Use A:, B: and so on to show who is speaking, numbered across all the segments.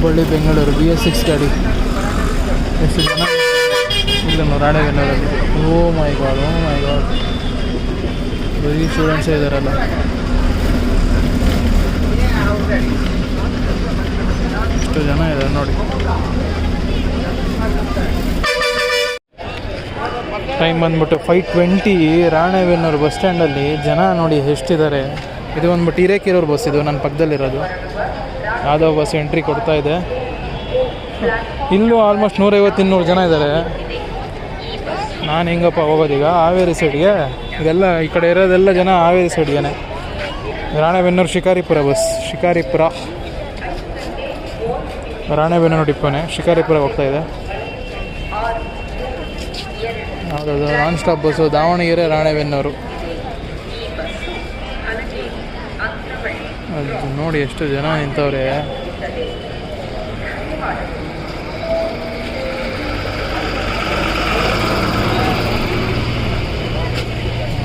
A: Hubballi, Bengaluru B S six ಗಾಡಿ. ಎಷ್ಟು ಜನ? ಇಲ್ಲ ರಾಣೆಬೆನ್ನೂರಲ್ಲಿ ಓ ಮೈ ಗಾಡ್, ಓ ಮೈ ಗಾಡ್. ಬರೀ ಸ್ಟೂಡೆಂಟ್ಸೇ ಇದ್ದಾರಲ್ಲ. ಎಷ್ಟು ಜನ ಇದ್ದಾರೆ ನೋಡಿ. ಟೈಮ್ ಬಂದ್ಬಿಟ್ಟು ಫೈವ್ ಟ್ವೆಂಟಿ ರಾಣೆಬೆನ್ನೂರು ಬಸ್ ಸ್ಟ್ಯಾಂಡಲ್ಲಿ ಜನ ನೋಡಿ ಎಷ್ಟಿದ್ದಾರೆ. ಇದು ಬಂದ್ಬಿಟ್ಟು ಹಿರೇಕೆರೂರು ಬಸ್ ಇದು ನನ್ನ ಪಕ್ಕದಲ್ಲಿರೋದು. ಯಾವುದೋ ಬಸ್ ಎಂಟ್ರಿ ಕೊಡ್ತಾ ಇದೆ. ಇಲ್ಲೂ ಆಲ್ಮೋಸ್ಟ್ ನೂರೈವತ್ತು, ಇನ್ನೂರು ಜನ ಇದ್ದಾರೆ. ನಾನು ಹೆಂಗಪ್ಪ ಹೋಗೋದೀಗ ಹಾವೇರಿ ಸೈಡ್ಗೆ ಇದೆಲ್ಲ ಈ ಕಡೆ ಇರೋದೆಲ್ಲ ಜನ ಹಾವೇರಿ ಸೈಡ್ಗೆ ರಾಣೆಬೆನ್ನೂರು ಶಿಕಾರಿಪುರ ಬಸ್ ಶಿಕಾರಿಪುರ. ರಾಣೆಬೆನ್ನೂರು ಡಿಪ್ಪೋನೆ ಶಿಕಾರಿಪುರ ಹೋಗ್ತಾ ಇದೆ. ಹೌದೌದು non stop bus Davanagere, Ranebennur. ಅದು ನೋಡಿ ಎಷ್ಟು ಜನ ನಿಂತವ್ರೆ.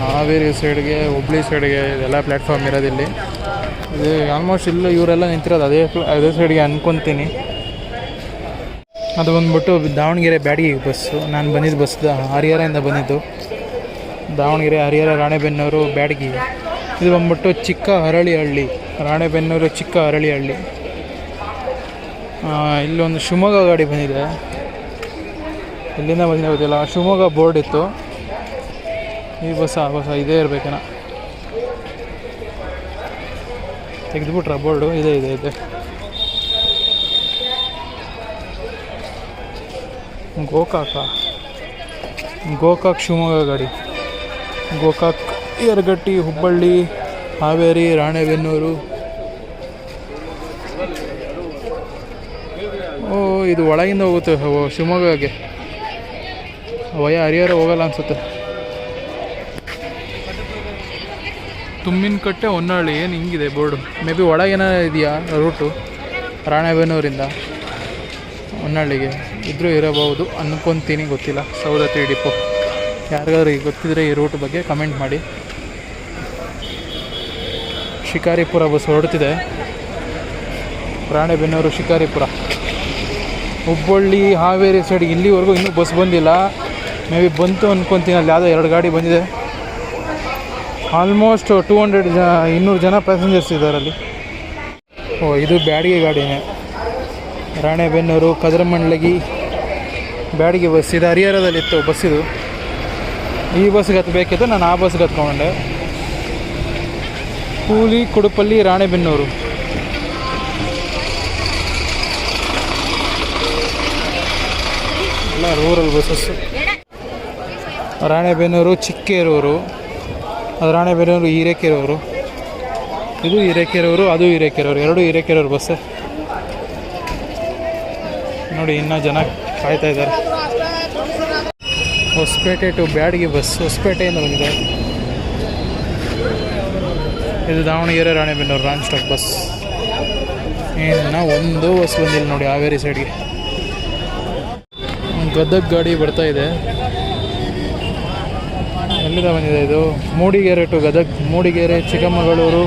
A: ಹಾವೇರಿ ಸೈಡ್ಗೆ, ಹುಬ್ಳಿ ಸೈಡ್ಗೆ ಇದೆಲ್ಲ ಪ್ಲ್ಯಾಟ್ಫಾರ್ಮ್ ಇರೋದಿಲ್ಲಿ ಇದು ಆಲ್ಮೋಸ್ಟ್ ಇಲ್ಲ ಇವರೆಲ್ಲ ನಿಂತಿರೋದು, ಅದೇ ಅದೇ ಸೈಡ್ಗೆ ಅಂದ್ಕೊತೀನಿ ಅದು ಬಂದ್ಬಿಟ್ಟು ದಾವಣಗೆರೆ ಬ್ಯಾಡಗಿ ಬಸ್ಸು ನಾನು ಬಂದಿದ್ದು ಬಸ್ ಹರಿಹರದಿಂದ ಬಂದಿದ್ದು. ದಾವಣಗೆರೆ ಹರಿಹರ ರಾಣೆಬೆನ್ನೂರು ಬ್ಯಾಡಗಿ. ಇದು ಬಂದ್ಬಿಟ್ಟು ಚಿಕ್ಕ ಹರಳಿಹಳ್ಳಿ ರಾಣೆಬೆನ್ನೂರು ಚಿಕ್ಕ ಅರಳಿಹಳ್ಳಿ ಇಲ್ಲೊಂದು ಶಿವಮೊಗ್ಗ ಗಾಡಿ ಬಂದಿದೆ. ಇಲ್ಲಿಂದ ಬಂದಿದೆ ಗೊತ್ತಿಲ್ಲ. ಶಿವಮೊಗ್ಗ ಬೋರ್ಡ್ ಇತ್ತು. ಈ ಬಸ್, ಆ ಬಸ್ ಇದೇ ಇರಬೇಕೇನ ತೆಗೆದುಬಿಟ್ರ ಬೋರ್ಡು? ಇದೆ ಇದೆ ಇದೆ. ಗೋಕಾಕ. ಗೋಕಾಕ್ ಶಿವಮೊಗ್ಗ ಗಾಡಿ. ಗೋಕಾಕ್, ಯರಗಟ್ಟಿ, ಹುಬ್ಬಳ್ಳಿ ಹಾವೇರಿ, ರಾಣೆಬೆನ್ನೂರು. ಓ, ಇದು ಒಳಗಿಂದ ಹೋಗುತ್ತೆ ಶಿವಮೊಗ್ಗಗೆ ವಯ ಹರಿಹರ ಹೋಗಲ್ಲ ಅನ್ಸುತ್ತೆ. ತುಮ್ಮಿನಕಟ್ಟೆ ಹೊನ್ನಾಳಿ, ಏನು ಹಿಂಗಿದೆ ಬೋರ್ಡು? ಮೇ ಬಿ ಒಳಗೇನೋ ಇದೆಯಾ, ರೂಟು? ರಾಣೆಬೆನ್ನೂರಿಂದ ಹೊನ್ನಾಳಿಗೆ ಇದ್ರೂ ಇರಬಹುದು ಅನ್ಕೊಂತೀನಿ, ಗೊತ್ತಿಲ್ಲ. ಸೌದತ್ತಿ ಡಿಪೋ. ಯಾರಿಗಾದ್ರೂ ಗೊತ್ತಿದ್ರೆ ಈ ರೂಟ್ ಬಗ್ಗೆ ಕಮೆಂಟ್ ಮಾಡಿ. ಶಿಕಾರಿಪುರ ಬಸ್ ಹೊರಡ್ತಿದೆ. ರಾಣೆಬೆನ್ನೂರು ಶಿಕಾರಿಪುರ. ಹುಬ್ಬಳ್ಳಿ, ಹಾವೇರಿ ಸೈಡ್ ಇಲ್ಲಿವರೆಗೂ ಇನ್ನೂ ಬಸ್ ಬಂದಿಲ್ಲ. ಮೇ ಬಿ ಬಂತು ಅನ್ಕೊತೀನಿ ಅಲ್ಲಿ ಯಾವುದೋ ಎರಡು ಗಾಡಿ ಬಂದಿದೆ. ಆಲ್ಮೋಸ್ಟ್ ಟೂ ಹಂಡ್ರೆಡ್ ಜ, ಇನ್ನೂರು ಜನ ಪ್ಯಾಸೆಂಜರ್ಸ್ ಇದ್ದಾರೆ ಅಲ್ಲಿ ಓ, ಇದು ಬ್ಯಾಡಿಗೆ ಗಾಡಿನೇ. ರಾಣೆಬೆನ್ನೂರು ಕದರಮಂಡ್ಲಗಿ ಬ್ಯಾಡಿಗೆ ಬಸ್ ಇದು. ಹರಿಹರದಲ್ಲಿತ್ತು ಬಸ್ ಇದು. ಈ ಬಸ್ಗೆ ಹತ್ತಬೇಕಿತ್ತು ನಾನು ಆ ಬಸ್ಗೆ ಹತ್ಕೊಂಡೆ ಕೂಲಿ ಕುಡುಪಲ್ಲಿ ರಾಣೆಬೆನ್ನೂರು. ಎಲ್ಲ ರೂರಲ್ ಬಸ್ಸಸ್ಸು ರಾಣೆಬೆನ್ನೂರು ಚಿಕ್ಕೇರೂರು ಅದು ರಾಣೆಬೆನ್ನೂರು ಹಿರೇಕೆರೂರು. ಇದು ಹಿರೇಕೆರೂರು ಅದು ಹಿರೇಕೆರೂರು ಎರಡು ಹಿರೇಕೆರೂರು ಬಸ್ಸ ನೋಡಿ ಇನ್ನೂ ಜನ ಕಾಯ್ತಾ ಇದ್ದಾರೆ. ಹೊಸಪೇಟೆ ಟು ಬ್ಯಾಡಗಿ ಬಸ್ ಹೊಸಪೇಟೆಯಿಂದ ಬಂದಿದೆ ಇದು Davanagere Ranebennur non stop bus. ಇನ್ನು ಒಂದು ಬಸ್ ಬಂದಿಲ್ಲ ನೋಡಿ ಹಾವೇರಿ ಸೈಡ್ಗೆ ಗದಗ ಗಾಡಿ ಬರ್ತಾ ಇದೆ. ಎಲ್ಲಿದೆ ಬಂದಿದೆ ಇದು? ಮೂಡಿಗೆರೆ ಟು ಗದಗ್. ಮೂಡಿಗೆರೆ, ಚಿಕ್ಕಮಗಳೂರು,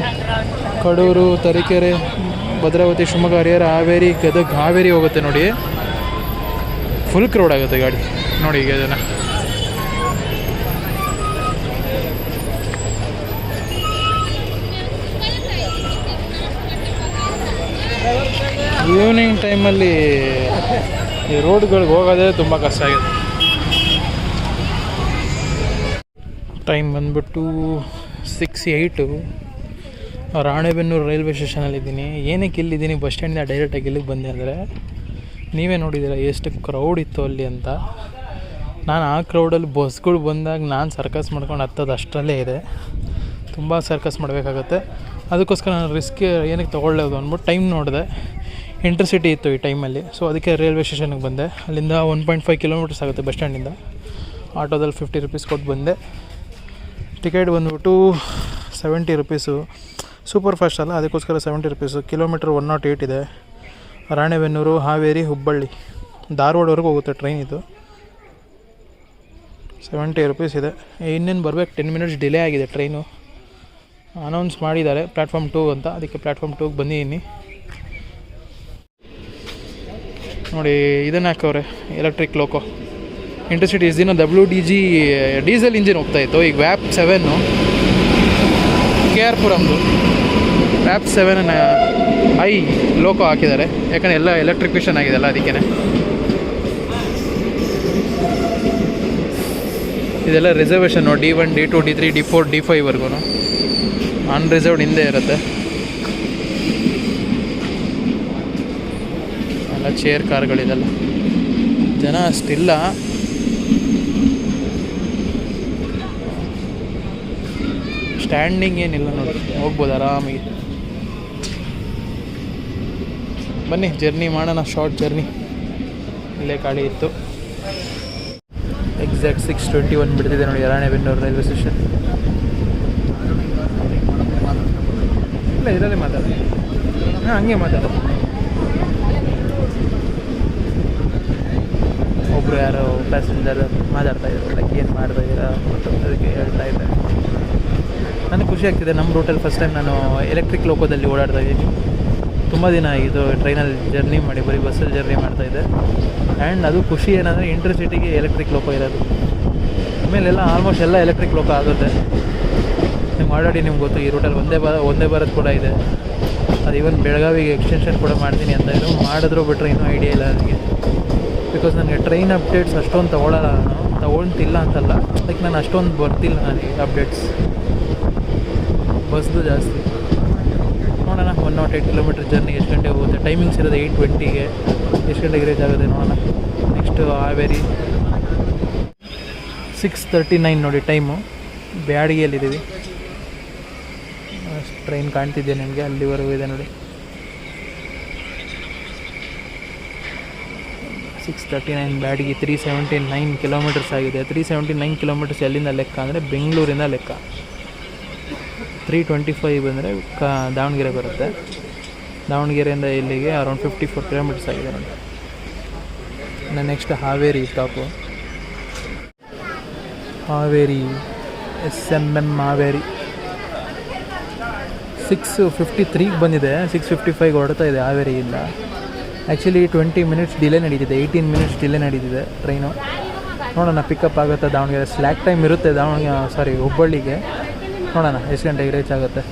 A: ಕಡೂರು, ತರೀಕೆರೆ, ಭದ್ರಾವತಿ, ಶಿವಮೊಗ್ಗ, ಹರಿಹರ, ಹಾವೇರಿ, ಗದಗ್, ಹಾವೇರಿ ಹೋಗುತ್ತೆ ನೋಡಿ. ಫುಲ್ ಕ್ರೌಡ್ ಆಗುತ್ತೆ ಗಾಡಿ. ನೋಡಿ ಈಗ ಜನ ಈವ್ನಿಂಗ್ ಟೈಮಲ್ಲಿ ಈ ರೋಡ್ಗಳಿಗೆ ಹೋಗೋದೇ ತುಂಬ ಕಷ್ಟ ಆಗಿದೆ. ಟೈಮ್ ಬಂದ್ಬಿಟ್ಟು ಸಿಕ್ಸ್ ಏಯ್ಟು ರಾಣೆಬೆನ್ನೂರು ರೈಲ್ವೆ ಸ್ಟೇಷನಲ್ಲಿದ್ದೀನಿ ಏನಕ್ಕೆ ಇಲ್ಲಿದ್ದೀನಿ? ಬಸ್ ಸ್ಟ್ಯಾಂಡಿಂದ ಡೈರೆಕ್ಟಾಗಿ ಇಲ್ಲಿಗೆ ಬಂದೆ ಅಂದರೆ, ನೀವೇ ನೋಡಿದ್ದೀರ ಎಷ್ಟು ಕ್ರೌಡ್ ಇತ್ತು ಅಲ್ಲಿ ಅಂತ. ನಾನು ಆ ಕ್ರೌಡಲ್ಲಿ ಬಸ್ಗಳು ಬಂದಾಗ ನಾನು ಸರ್ಕಸ್ ಮಾಡ್ಕೊಂಡು ಹತ್ತೋದು ಅಷ್ಟರಲ್ಲೇ ಇದೆ. ತುಂಬ ಸರ್ಕಸ್ ಮಾಡಬೇಕಾಗತ್ತೆ. ಅದಕ್ಕೋಸ್ಕರ ನಾನು ರಿಸ್ಕ್ ಏನಕ್ಕೆ ತೊಗೊಳ್ಳೋದು ಅಂದ್ಬಿಟ್ಟು ಟೈಮ್ ನೋಡಿದೆ. ಇಂಟರ್ಸಿಟಿ ಇತ್ತು ಈ ಟೈಮಲ್ಲಿ. ಸೊ ಅದಕ್ಕೆ ರೈಲ್ವೆ ಸ್ಟೇಷನ್ಗೆ ಬಂದೆ. ಅಲ್ಲಿಂದ ಒನ್ ಪಾಯಿಂಟ್ ಫೈವ್ ಕಿಲೋಮೀಟರ್ಸ್ ಆಗುತ್ತೆ ಬಸ್ ಸ್ಟ್ಯಾಂಡಿಂದ ಆಟೋದಲ್ಲಿ ಫಿಫ್ಟಿ ರುಪೀಸ್ ಕೊಟ್ಟು ಬಂದೆ. ಟಿಕೆಟ್ ಬಂದುಬಿಟ್ಟು ಸೆವೆಂಟಿ ರುಪೀಸು ಸೂಪರ್ ಫಾಸ್ಟ್ ಅಲ್ಲ, ಅದಕ್ಕೋಸ್ಕರ seventy rupees kilometre one nought eight ಇದೆ. ರಾಣೆಬೆನ್ನೂರು, ಹಾವೇರಿ, ಹುಬ್ಬಳ್ಳಿ. ಧಾರವಾಡವರೆಗೂ ಹೋಗುತ್ತೆ ಟ್ರೈನ್ ಇದು. ಸೆವೆಂಟಿ ರುಪೀಸ್ ಇದೆ. ಇನ್ನೇನು ಬರಬೇಕು? ಟೆನ್ ಮಿನಿಟ್ಸ್ ಡಿಲೇ ಆಗಿದೆ ಟ್ರೈನು ಅನೌನ್ಸ್ ಮಾಡಿದ್ದಾರೆ. ಪ್ಲ್ಯಾಟ್ಫಾರ್ಮ್ ಟೂ ಅಂತ. ಅದಕ್ಕೆ ಪ್ಲ್ಯಾಟ್ಫಾರ್ಮ್ ಟೂಗೆ ಬಂದಿದ್ದೀನಿ. ನೋಡಿ, ಇದನ್ನು ಹಾಕವ್ರೆ ಎಲೆಕ್ಟ್ರಿಕ್ ಲೋಕೋ ಇಂಟರ್ಸಿಟೀಸ್ ದಿನ W D G diesel engine ಹೋಗ್ತಾ ಇತ್ತು, ಈಗ ವ್ಯಾಪ್ ಸೆವೆನ್ನು ಕೆ ಆರ್ ಪುರಮ್ದು ವ್ಯಾಪ್ ಸೆವೆನ್ ಐ ಲೋಕೋ ಹಾಕಿದ್ದಾರೆ, ಯಾಕಂದರೆ ಎಲ್ಲ ಎಲೆಕ್ಟ್ರಿಫಿಷನ್ ಆಗಿದೆ ಅಲ್ಲ ಅದಕ್ಕೇ ಇದೆಲ್ಲ reservation D one D two D three D four D ಫೈವ್ವರೆಗೂ ಅನ್ರಿಸರ್ವ್ಡ್ ಹಿಂದೆ ಇರುತ್ತೆ. ಚೇರ್ ಕಾರ್ಗಳಿದೆಲ್ಲ ಜನ ಅಷ್ಟಿಲ್ಲ. ಸ್ಟ್ಯಾಂಡಿಂಗ್ ಏನಿಲ್ಲ ನೋಡಿ. ಹೋಗ್ಬೋದು ಆರಾಮಾಗಿ. ಬನ್ನಿ ಜರ್ನಿ ಮಾಡೋಣ ಶಾರ್ಟ್ ಜರ್ನಿ ಇಲ್ಲೇ ಖಾಲಿ ಇತ್ತು. ಎಕ್ಸಾಕ್ಟ್ ಸಿಕ್ಸ್ ಟ್ವೆಂಟಿ ಒನ್ ಬಿಡ್ತಿದೆ ನೋಡಿ ರಾಣೆಬೆನ್ನೂರು ರೈಲ್ವೆ ಸ್ಟೇಷನ್ ಇಲ್ಲ ಇದರಲ್ಲಿ ಮಾತಾಡಿ. ಹಾಂ, ಹಂಗೆ ಮಾತಾಡೋದು ಒಬ್ಬರು ಯಾರೋ ಪ್ಯಾಸೆಂಜರ್ ಮಾತಾಡ್ತಾ ಇದ್ದಾರೆ ಲೈಕ್ ಏನು ಮಾಡ್ತಾ ಇದ್ದೀರಾ ಮತ್ತು ಅದಕ್ಕೆ ಹೇಳ್ತಾ ಇದ್ದಾರೆ ನನಗೆ ಖುಷಿ ಆಗ್ತಿದೆ. ನಮ್ಮ ರೂಟಲ್ಲಿ ಫಸ್ಟ್ ಟೈಮ್ ನಾನು ಎಲೆಕ್ಟ್ರಿಕ್ ಲೋಕೋದಲ್ಲಿ ಓಡಾಡ್ತಾ ಇದ್ದೀನಿ. ತುಂಬ ದಿನ ಆಗಿದ್ದು ಟ್ರೈನಲ್ಲಿ ಜರ್ನಿ ಮಾಡಿ, ಬರೀ ಬಸ್ಸಲ್ಲಿ ಜರ್ನಿ ಮಾಡ್ತಾ ಇದ್ದೆ. ಆ್ಯಂಡ್ ಅದು ಖುಷಿ ಏನಂದರೆ ಇಂಟರ್ಸಿಟಿಗೆ ಎಲೆಕ್ಟ್ರಿಕ್ ಲೋಕೋ ಇರೋದು. ಆಮೇಲೆಲ್ಲ ಆಲ್ಮೋಸ್ಟ್ ಎಲ್ಲ ಎಲೆಕ್ಟ್ರಿಕ್ ಲೋಕೋ ಆಗುತ್ತೆ. ನಿಮ್ಗೆ ಆಲ್ರೆಡಿ ನಿಮ್ಗೆ ಗೊತ್ತು, ಈ ರೂಟಲ್ಲಿ ಒಂದೇ ಬರ ಒಂದೇ ಬರೋದು ಕೂಡ ಇದೆ. ಅದು ಈವನ್ ಬೆಳಗಾವಿಗೆ ಎಕ್ಸ್ಟೆನ್ಷನ್ ಕೂಡ ಮಾಡ್ತೀನಿ ಅಂತ ಇದ್ರು. ಮಾಡಿದ್ರು ಬಿಟ್ಟರೆ ಇನ್ನೂ ಐಡಿಯಾ ಇಲ್ಲ ನನಗೆ. ಬಿಕಾಸ್ ನನಗೆ ಟ್ರೈನ್ ಅಪ್ಡೇಟ್ಸ್ ಅಷ್ಟೊಂದು ತೊಗೊಳಲ್ಲ ನಾನು. ತೊಗೊಳ್ತಿಲ್ಲ ಅಂತಲ್ಲ. ಲೈಕ್ ನಾನು ಅಷ್ಟೊಂದು ಬರ್ತಿಲ್ಲ ನನಗೆ ಅಪ್ಡೇಟ್ಸ್ ಬಸ್ದು ಜಾಸ್ತಿ. ನೋಡೋಣ one naught eight kilometer journey ಎಷ್ಟು ಗಂಟೆಗೆ ಹೋಗುತ್ತೆ. ಟೈಮಿಂಗ್ಸ್ ಇರೋದು ಏಯ್ಟ್ ಟ್ವೆಂಟಿಗೆ ಎಷ್ಟು ಗಂಟೆಗೆ ರೀಚ್ ಆಗುತ್ತೆ ನೋಡೋಣ. Next Haveri. Six thirty nine ನೋಡಿ ಟೈಮು ಬ್ಯಾಡಿಗೆಯಲ್ಲಿದ್ದೀವಿ. ಟ್ರೈನ್ ಕಾಣ್ತಿದ್ದೆ ನಿಮಗೆ? ಅಲ್ಲಿವರೆಗೂ ಇದೆ ನೋಡಿ. Six thirty nine Byadgi three seventy nine kilometers ಆಗಿದೆ. ತ್ರೀ ಸೆವೆಂಟಿ ನೈನ್ ಕಿಲೋಮೀಟರ್ಸ್ ಎಲ್ಲಿಂದ ಲೆಕ್ಕ ಅಂದರೆ ಬೆಂಗಳೂರಿಂದ ಲೆಕ್ಕ. ತ್ರೀ ಟ್ವೆಂಟಿ ಫೈವ್ ಅಂದರೆ ಕ, ದಾವಣಗೆರೆ ಬರುತ್ತೆ. ದಾವಣಗೆರೆಯಿಂದ ಇಲ್ಲಿಗೆ ಅರೌಂಡ್ ಫಿಫ್ಟಿ ಫೋರ್ ಕಿಲೋಮೀಟರ್ಸ್ ಆಗಿದೆ ನೋಡಿ. ಇನ್ನು next Haveri stop Haveri, S M M Haveri. Six fifty ತ್ರೀಗೆ ಬಂದಿದೆ. ಸಿಕ್ಸ್ ಫಿಫ್ಟಿ ಫೈವ್ ಹೊಡ್ತಾ ಇದೆ ಹಾವೇರಿಯಿಂದ. ಆ್ಯಕ್ಚುಲಿ ಟ್ವೆಂಟಿ ಮಿನಿಟ್ಸ್ ಡಿಲೇ ನಡೀತಿದೆ. ಏಯ್ಟೀನ್ ಮಿನಿಟ್ಸ್ ಡಿಲೇ ನಡೀತಿದೆ ಟ್ರೈನು ನೋಡೋಣ ಪಿಕಪ್ ಆಗುತ್ತೆ, ದಾವಣಗೆರೆ. ಸ್ಲ್ಯಾಕ್ ಟೈಮ್ ಇರುತ್ತೆ ದಾವಣಗೆರೆ ಸಾರಿ ಹುಬ್ಬಳ್ಳಿಗೆ. ನೋಡೋಣ, ಎಷ್ಟು ಗಂಟೆಗೆ ರೀಚ್ ಆಗುತ್ತೆ.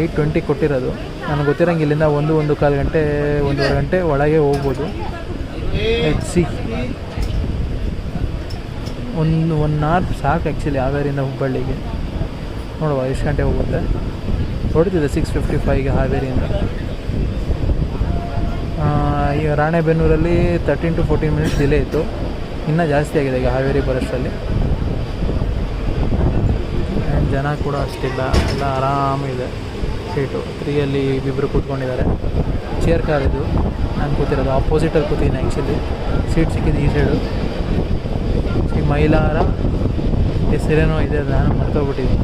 A: ಏಯ್ಟ್ ಟ್ವೆಂಟಿ ಕೊಟ್ಟಿರೋದು. ನನಗೆ ಗೊತ್ತಿರೋಂಗೆ ಇಲ್ಲಿಂದ ಒಂದು ಒಂದು ಕಾಲು ಗಂಟೆ, ಒಂದೂವರೆ ಗಂಟೆ ಒಳಗೆ ಹೋಗ್ಬೋದು. ಎಚ್ ಸಿ ಒಂದು ಒನ್ ಅವರ್ ಸಾಕು ಆ್ಯಕ್ಚುಲಿ ಹಾವೇರಿಯಿಂದ ಹುಬ್ಬಳ್ಳಿಗೆ. ನೋಡುವ, ಎಷ್ಟು ಗಂಟೆ ಹೋಗುತ್ತೆ. ಹೊಡಿತಿದೆ ಸಿಕ್ಸ್ ಫಿಫ್ಟಿ ಫೈವ್ಗೆ ಹಾವೇರಿಯಿಂದ. ಈಗ ರಾಣೆಬೆನ್ನೂರಲ್ಲಿ thirteen to fourteen minutes delay ಇತ್ತು. ಇನ್ನೂ ಜಾಸ್ತಿ ಆಗಿದೆ ಈಗ ಹಾವೇರಿ ಬರೋಷ್ಟರಲ್ಲಿ ಆ್ಯಂಡ್ ಜನ ಕೂಡ ಅಷ್ಟಿಲ್ಲ. ಎಲ್ಲ ಆರಾಮಿದೆ ಸೀಟು ತ್ರೀಯಲ್ಲಿ ಇಬ್ಬರು ಕೂತ್ಕೊಂಡಿದ್ದಾರೆ. ಚೇರ್ ಕಾರ್ ಇದು. ನಾನು ಕೂತಿರೋದು ಆಪೋಸಿಟಲ್ಲಿ ಕೂತೀನಿ ಆ್ಯಕ್ಚುಲಿ ಸೀಟ್ ಸಿಕ್ಕಿದ್ದು ಈ ಸೈಡು ಈ ಮೈಲಾರ ಹೆಸರೇನೋ ಇದೆ ನಾನು ಮರ್ತೋಗ್ಬಿಟ್ಟಿದ್ದೀನಿ.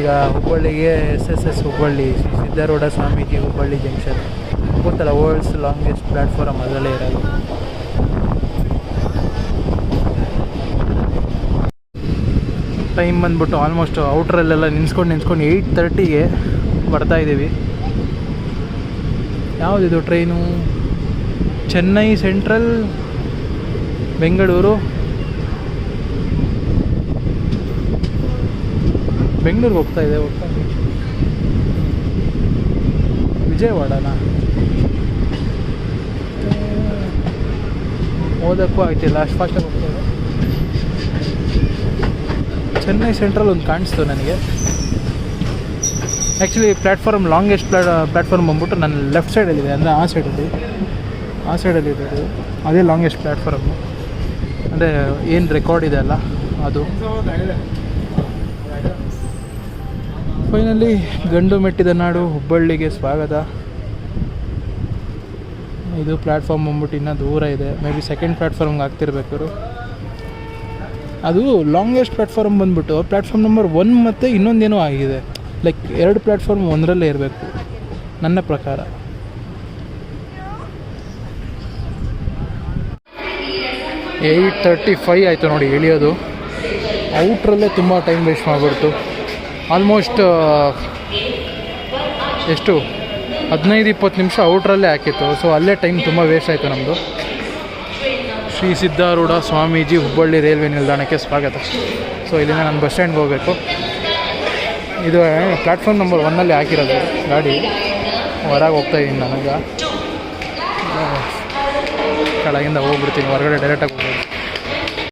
A: ಈಗ ಹುಬ್ಬಳ್ಳಿಗೆ S S S Hubballi, Siddharoodha Swamiji Hubballi junction ಗೊತ್ತಲ್ಲ ವರ್ಲ್ಡ್ಸ್ ಲಾಂಗೆಸ್ಟ್ ಪ್ಲ್ಯಾಟ್ಫಾರ್ಮ್ ಅದರಲ್ಲೇ ಇರೋದು. ಟೈಮ್ ಬಂದ್ಬಿಟ್ಟು ಆಲ್ಮೋಸ್ಟ್ ಔಟ್ರಲ್ಲೆಲ್ಲ ನಿಂತ್ಕೊಂಡು ನಿಂತ್ಕೊಂಡು ಏಯ್ಟ್ ತರ್ಟಿಗೆ ಬರ್ತಾ ಇದ್ದೀವಿ ಯಾವುದಿದು ಟ್ರೈನು ಚೆನ್ನೈ ಸೆಂಟ್ರಲ್ ಬೆಂಗಳೂರು ಬೆಂಗಳೂರಿಗೆ ಹೋಗ್ತಾ ಇದೆ ಹೋಗ್ತಾ ವಿಜಯವಾಡನಾ? ಓದಕ್ಕೂ ಆಗ್ತಿಲ್ಲ ಅಷ್ಟು ಫಾಸ್ಟಾಗಿ ಹೋಗ್ತೀನಿ ಚೆನ್ನೈ ಸೆಂಟ್ರಲ್ ಒಂದು ಕಾಣಿಸ್ತು ನನಗೆ. ಆ್ಯಕ್ಚುಲಿ ಪ್ಲ್ಯಾಟ್ಫಾರ್ಮ್ ಲಾಂಗೆಸ್ಟ್ ಪ್ಲಾ ಪ್ಲ್ಯಾಟ್ಫಾರ್ಮ್ ಬಂದ್ಬಿಟ್ಟು ನನ್ನ ಲೆಫ್ಟ್ ಸೈಡಲ್ಲಿದೆ ಅಂದರೆ ಆ ಸೈಡಲ್ಲಿ ಆ ಸೈಡಲ್ಲಿ ಇರೋದು. ಅದೇ. ಲಾಂಗೆಸ್ಟ್ ಪ್ಲ್ಯಾಟ್ಫಾರ್ಮು ಅಂದರೆ ಏನು ರೆಕಾರ್ಡ್ ಇದೆ ಅಲ್ಲ, ಅದು. ಫೈನಲಿ ಗಂಡು ಮೆಟ್ಟಿದ ನಾಡು, ಹುಬ್ಬಳ್ಳಿಗೆ ಸ್ವಾಗತ. ಇದು ಪ್ಲ್ಯಾಟ್ಫಾರ್ಮ್ ಬಂದ್ಬಿಟ್ಟು ಇನ್ನೂ ದೂರ ಇದೆ. ಮೇ ಬಿ ಸೆಕೆಂಡ್ ಪ್ಲ್ಯಾಟ್ಫಾರ್ಮ್ಗೆ ಆಗ್ತಿರ್ಬೇಕು ಅದು ಲಾಂಗೆಸ್ಟ್ ಪ್ಲ್ಯಾಟ್ಫಾರ್ಮ್ ಬಂದ್ಬಿಟ್ಟು ಪ್ಲ್ಯಾಟ್ಫಾರ್ಮ್ ನಂಬರ್ ಒನ್ ಮತ್ತು ಇನ್ನೊಂದೇನೋ ಆಗಿದೆ. ಲೈಕ್ ಎರಡು ಪ್ಲ್ಯಾಟ್ಫಾರ್ಮ್ ಒಂದರಲ್ಲೇ ಇರಬೇಕು. ನನ್ನ ಪ್ರಕಾರ. ಏಯ್ಟ್ ತರ್ಟಿ ಫೈ ಆಯಿತು ನೋಡಿ ಇಳಿಯೋದು ಔಟ್ರಲ್ಲೇ ತುಂಬ ಟೈಮ್ ವೇಸ್ಟ್ ಮಾಡಿಬಿಡ್ತು. ಆಲ್ಮೋಸ್ಟ್ ಎಷ್ಟು? ಹದಿನೈದು ಇಪ್ಪತ್ತು ನಿಮಿಷ ಔಟ್ರಲ್ಲೇ ಹಾಕಿತ್ತು. ಸೊ ಅಲ್ಲೇ ಟೈಮ್ ತುಂಬ ವೇಸ್ಟ್ ಆಯಿತು ನಮ್ಮದು ಶ್ರೀ ಸಿದ್ಧಾರೂಢ ಸ್ವಾಮೀಜಿ ಹುಬ್ಬಳ್ಳಿ ರೈಲ್ವೆ ನಿಲ್ದಾಣಕ್ಕೆ ಸ್ವಾಗತ. ಸೊ ಇಲ್ಲಿಂದ ನಾನು ಬಸ್ ಸ್ಟ್ಯಾಂಡ್ಗೆ ಹೋಗಬೇಕು. ಇದು ಪ್ಲ್ಯಾಟ್ಫಾರ್ಮ್ ನಂಬರ್ ಒನ್ನಲ್ಲಿ ಹಾಕಿರೋದು ಗಾಡಿ. ಹೊರಗೆ ಹೋಗ್ತಾ ಇದ್ದೀನಿ ನನಗೆ ಕೆಳಗಿಂದ ಹೋಗ್ಬಿಡ್ತೀನಿ, ಹೊರಗಡೆ ಡೈರೆಕ್ಟಾಗಿ